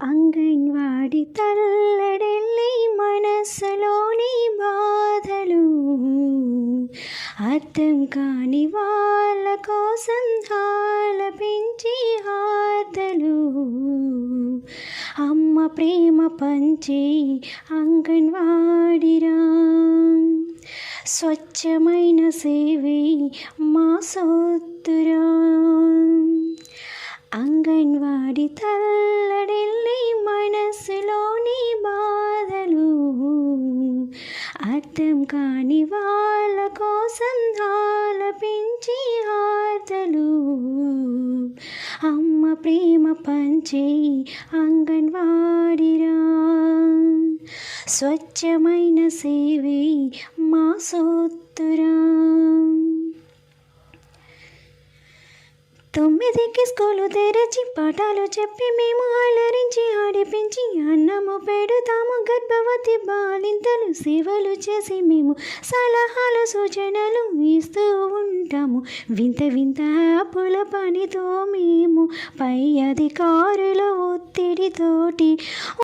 అంగన్వాడి తల్లడెల్లి మనస్సులోని బాధలు అర్థం కాని వాళ్ళ కోసం ఆలపించి ఆర్దలు అమ్మ ప్రేమ పంచి అంగన్వాడిరా స్వచ్ఛమైన సేవే మా సొత్తురా అంగన్వాడి తల్లడిల్లి అర్థం కాని వాళ్ళ కోసం ఆలపించి ఆర్తలు అమ్మ ప్రేమ పంచే అంగన్వాడిరా. స్వచ్ఛమైన సేవే మా సోత్తురా. తొమ్మిదికి స్కూలు తెరచి పాఠాలు చెప్పి మేము అలరించి ఆడిపించి అన్నము పెడు ప్రతి బాలింతలు సేవలు చేసి మేము సలహాలు సూచనలు ఇస్తూ ఉంటాము. వింత వింత యాపుల పనితో మేము పై అధికారుల ఒత్తిడితోటి